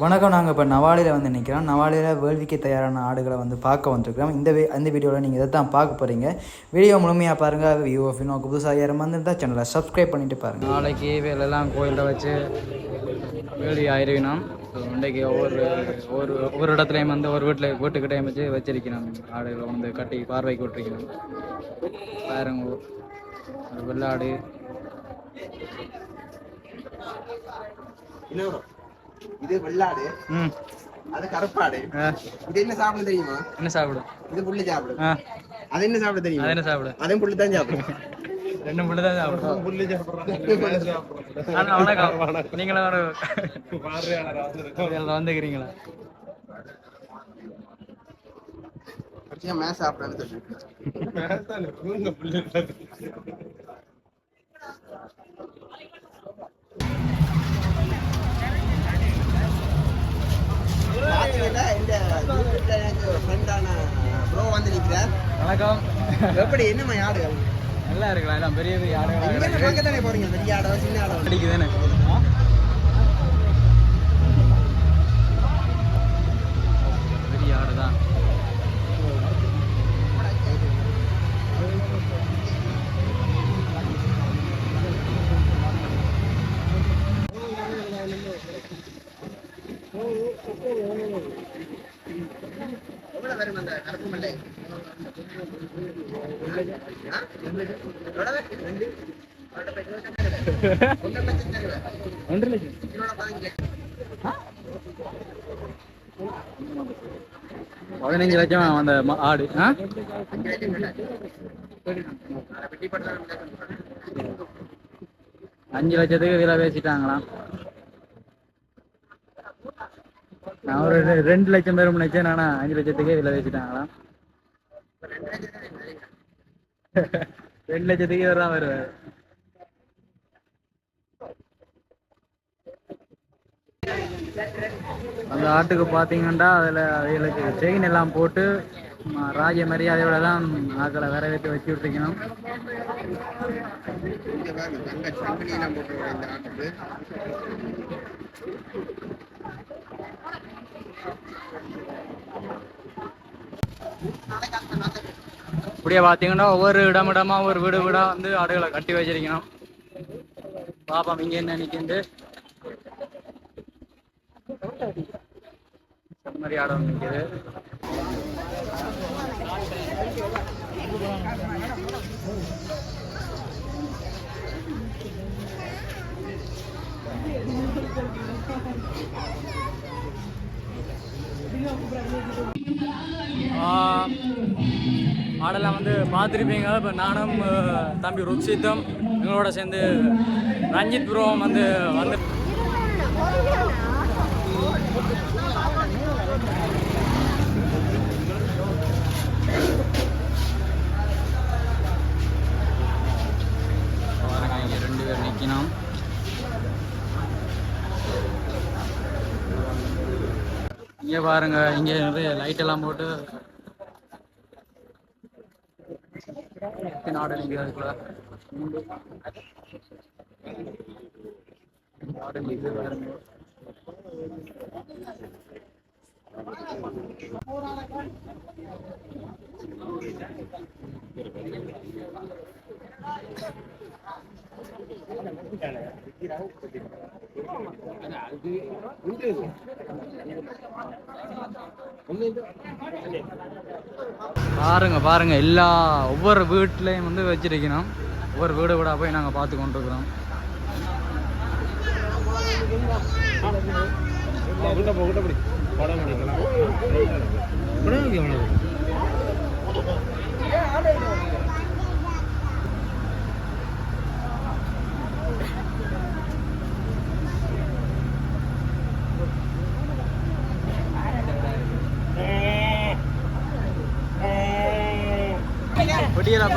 வணக்கம். நாங்கள் இப்போ நவாலியில் வந்து நிற்கிறோம் நவாலியில் வேள்விக்கு தயாரான ஆடுகளை வந்து பார்க்க வந்திருக்கிறோம். இந்த வே அந்த வீடியோவில் நீங்கள் இதை தான் பார்க்க போகிறீங்க வீடியோ முழுமையாக பாருங்கள் வியூ ஃபினோக்கு புதுசாக யாரும் வந்திருந்தால் சேனலை சப்ஸ்கிரைப் பண்ணிட்டு பாருங்கள் நாளைக்கு வேலெல்லாம் கோயிலில் வச்சு வேலி ஆயிருவினோம். ஸோ இன்றைக்கு ஒவ்வொரு ஒரு ஒவ்வொரு இடத்துலையும் வந்து ஒரு வீட்டில் வீட்டுக்கிட்டையும் வச்சு வச்சிருக்கணும். ஆடுகளை வந்து கட்டி பார்வைக்கு விட்டுருக்கணும் பாருங்க. ஒரு வெள்ளாடு. இன்னொரு. இது வெள்ளாடு. அது கருப்பாடு. இது என்ன சாப்பிடும் தெரியுமா? என்ன சாப்பிடும்? இது புல்லு சாப்பிடும். அது என்ன சாப்பிட தெரியுமா? அது என்ன சாப்பிடும்? அதுவும் புல்லு தான் சாப்பிடும். ரெண்டு புள்ளி தான் சாப்பிடும். புல்லு சாப்பிடுறோம் வணக்கம். நீங்களும் ஒரு இதில் வந்துக்கிறீங்களா? மேஸ் சாப்பிடன்னு சொல்லி இந்த யூடியூப்ல எனக்கு ஃப்ரெண்டான ப்ரோ வந்து நிற்கிறார் வணக்கம். எப்படி என்னம்மா ஆடுகள் நல்லா இருக்கலாம் எல்லாம் பெரிய பெரிய ஆடுகள் பார்க்க தானே போறீங்க பெரிய ஆடோ சின்ன ஆடோ அடிக்குதுன்னு பெரிய ஆடு தான் எவ்வளவு வரும் அந்த கருப்பு மண்டை ஒன்றரை லட்சம் ஒன்று லட்சம் பதினஞ்சு லட்சம். அந்த ஆடு அஞ்சு அஞ்சு லட்சத்துக்கு விலை பேசிட்டாங்களாம் நான் ஒரு ரெண்டு லட்சம் பேரும் நினைச்சேன் நானா அஞ்சு லட்சத்துக்கே இதில் பேசிட்டாங்களாம் ரெண்டு லட்சத்துக்கு இவர் தான் வருவார். அந்த ஆட்டுக்கு பார்த்தீங்கன்னா அதில் அவைகளுக்கு செயின் எல்லாம் போட்டு ராஜ மரியாதையோட தான் ஆக்களை வரவேற்று வச்சு விட்டுருக்கணும். தங்க சங்கிலி எல்லாம் போட்டு வர இந்த ஆட்டுக்கு. இப்படியே பார்த்தீங்கன்னா ஒவ்வொரு இடம் இடமா ஒவ்வொரு வீடு வீடா வந்து ஆடுகளை கட்டி வச்சிருக்கணும் பாப்பா இங்க என்ன நிற்கிது செம்மறி ஆடம் ஒன்று நிற்கிது you. ஆடெல்லாம் வந்து பார்த்துருப்பீங்க. இப்போ நானும் தம்பி ருக்ஷித்தும் எங்களோட சேர்ந்து ரஞ்சித் ப்ரோவும் வந்து வந்து இங்கே ரெண்டு பேர் நிற்கணும் இங்கே பாருங்க இங்கே நிறைய லைட் எல்லாம் போட்டு எத்தனை ஆடு நிற்குது அதுக்குள்ள மூன்று. பாருங்க பாருங்க பாருங்க. எல்லா ஒவ்வொரு வீட்லேயும் வந்து வச்சிருக்கணும். ஒவ்வொரு வீடு வீடாக போய் நாங்கள் பார்த்து கொண்டிருக்கிறோம். வெடியில்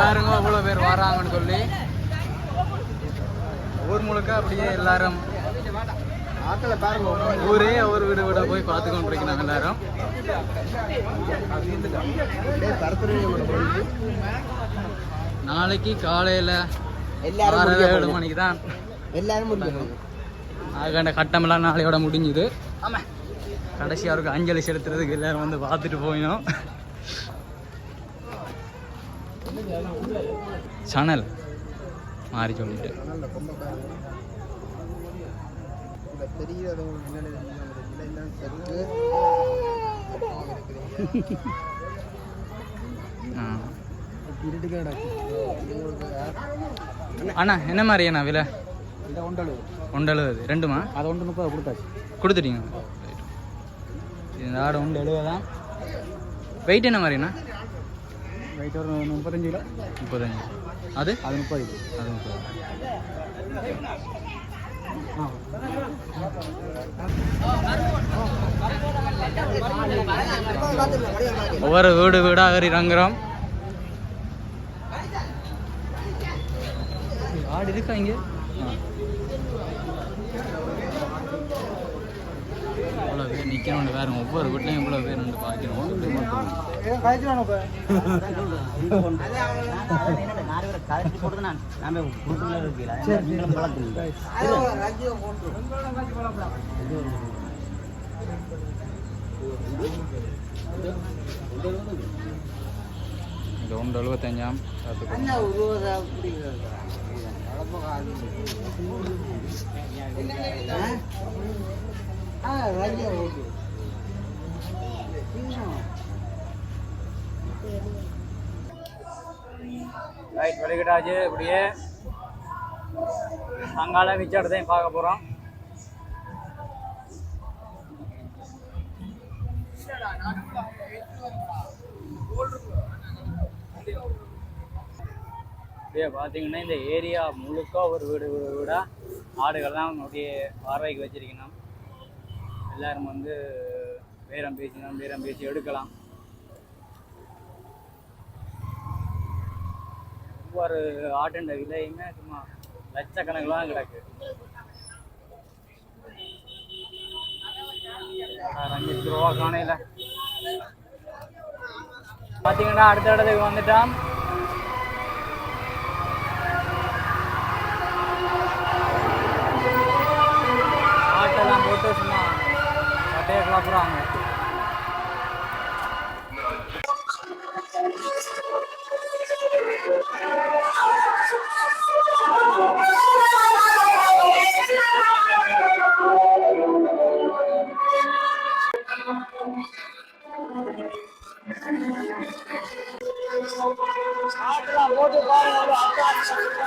பாருங்க அவ்வளோ பேர் வராங்கன்னு சொல்லி. ஊர் முழுக்க அப்படியே எல்லாரும் ஊரே ஒரு வீடு வீட போய் பார்த்து கொண்டிருக்கிறாங்க எல்லாரும். நாளைக்கு காலையில் எல்லாரும் ஆறு ஏழு. மணிக்கு தான் எல்லாரும். அதுக்கான கட்டமெல்லாம் நாளையோட முடிஞ்சுது. ஆமாம் கடைசியாக இருக்கு அஞ்சலி செலுத்துறதுக்கு எல்லாரும் வந்து பார்த்துட்டு போயினோம். சணல் மாறி சொல்லிட்டு. அண்ணா என்ன மாதிரி அண்ணா விலை? ஒன்று எழுபது ரெண்டுமா? அதை ஒன்று முப்பது கொடுத்தாச்சு கொடுத்துட்டீங்க. இந்த ஆடு ஒன்று எழுபதான் வெயிட் என்ன மாதிரிண்ணா? வெயிட் ஒரு முப்பத்தஞ்சு கிலோ முப்பத்தஞ்சு அது அது முப்பது கிலோ அது முப்பது ஒவ்வொரு வீடு வீடாக இறங்குறோம் ஆடு இருக்கா இங்கே இவ்வளோ பேர் வேறு ஒவ்வொரு வீட்லையும் இவ்வளோ பேர் வந்து பார்க்கணும் இது ஒன்று எழுபத்தஞ்சாம். பார்த்துக்கோ ரைட் வழிகிட்டாச்சு இப்படியே அங்கால மிச்ச இடத்தையும் பார்க்க போகிறோம் அப்படியே பார்த்தீங்கன்னா இந்த ஏரியா முழுக்க ஒரு வீடு வீடு வீடாக ஆடுகள்லாம் நம்முடைய பார்வைக்கு வச்சிருக்கணும். எல்லாரும் வந்து பேரம் பேசினோம் பேரம் பேசி எடுக்கலாம். ஒவ்வொரு ஆட்டண்ட விலையுமே சும்மா லட்சக்கணக்கில் தான் கிடக்கு. அஞ்சு ரூபா காணையில். பார்த்தீங்கன்னா அடுத்த இடத்துக்கு வந்துட்டான் கட்டையை கிளப்புறாங்க பாருங்க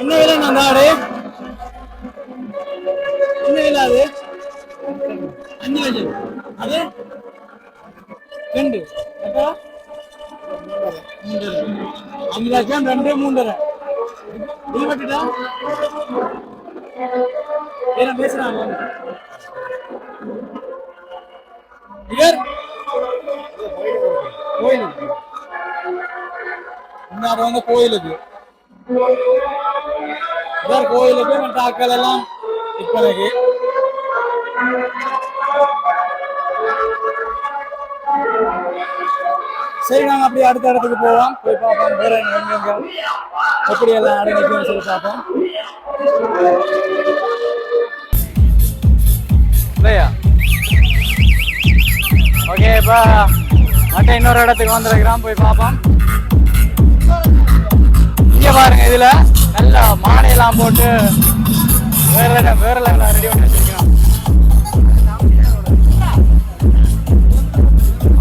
என்ன விலை அந்த ஆடு? என்ன விலை அது? அஞ்சு லட்சம். அது? ரெண்டு. அப்பா? மூன்றரை. அஞ்சு லட்சம் ரெண்டு மூன்றரை. இது மட்டுட்டா என்ன பேசுறாங்க. இவர் கோயில் இந்த அது வந்து கோயிலுக்கு இவர் கோயிலுக்கு மற்ற எல்லாம் இப்போதைக்கு சரி நாங்க அப்படியே அடுத்த இடத்துக்கு போவோம். போய் பார்ப்போம் வேற எங்க எப்படி எல்லாம் அடங்கிக்கும் சொல்லி பார்ப்போம். இல்லையா? ஓகே இப்போ மற்ற இன்னொரு இடத்துக்கு வந்திருக்கிறோம். போய் பார்ப்போம். இங்க பாருங்க இதுல. நல்ல மாலையெல்லாம் போட்டு வேற level, வேற லெவலில் ரெடி பண்ணி வச்சிருக்கோம்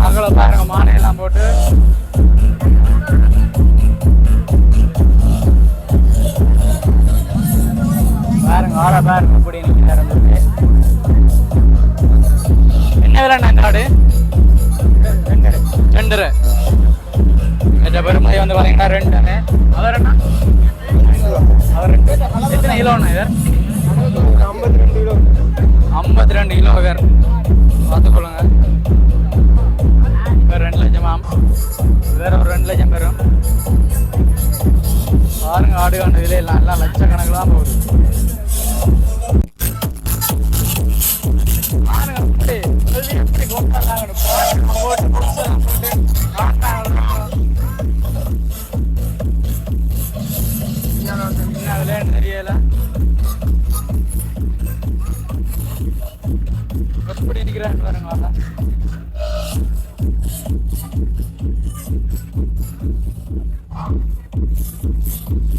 அகல பாருங்க மானையெல்லாம் போட்டு. பாருங்க ஆற பாருங்க இப்படி நிற்கிறாரு என்ன விலை இந்த ஆடு? ரெண்டரை என்ற பெருமதி வந்து பார்த்தீங்கன்னா ரெண்டு. அவர் என்ன? அவர் ரெண்டு. எத்தனை கிலோண்ணா இவர்? ஐம்பத்தி ரெண்டு கிலோ ஐம்பத்தி ரெண்டு கிலோ இவர் பார்த்துக்கொள்ளுங்க இவர் ரெண்டு லட்சம் ஆம். வேற ஒரு ரெண்டு லட்சம் பேரும் பாருங்க ஆடு கண்டு விலையெல்லாம் எல்லாம் லட்சக்கணக்கில் தான் போகுது.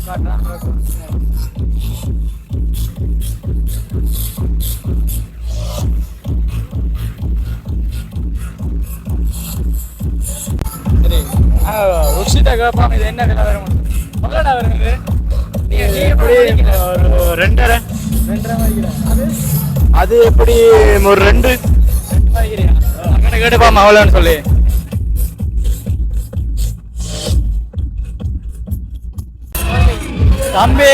காட்டுறான் பாருங்க. இது என்ன விலை வரும் நீ எப்படி ஒரு ரெண்டரை ரெண்டரை அது எப்படி ஒரு ரெண்டு ரெண்டு கேட்டுப்பாமா அவ்வளோன்னு சொல்லி தம்பி.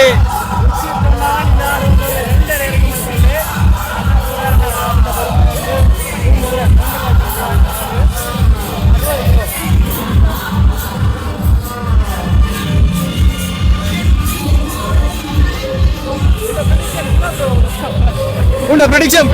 உண்ட ப்ரெடிக்ஷன்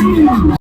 இந்த